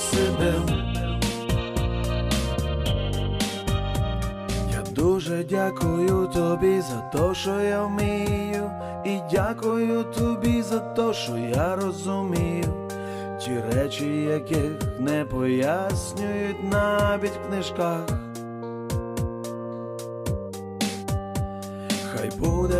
посидим. Я дуже дякую тобі за те, що я вмію, і дякую тобі за те, що я розумію. Ті речі, яких не пояснюють навіть в книжках. Хай буде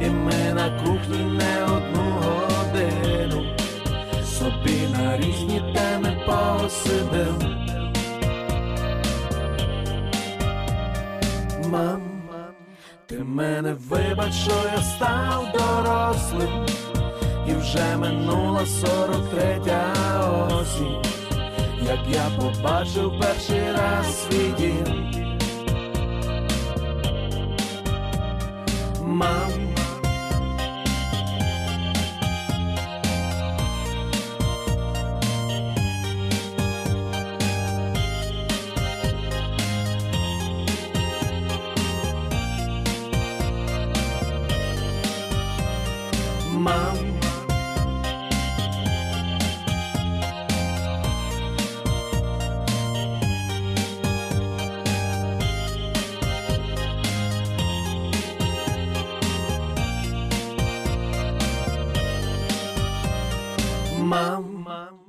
і ми на кухні не одну годину собі на різні теми посидим. Мам, ти мене вибач, що я став дорослим, і вже минула сорок третя осінь, як я побачив перший раз свій дім. Мам. Мам, мам.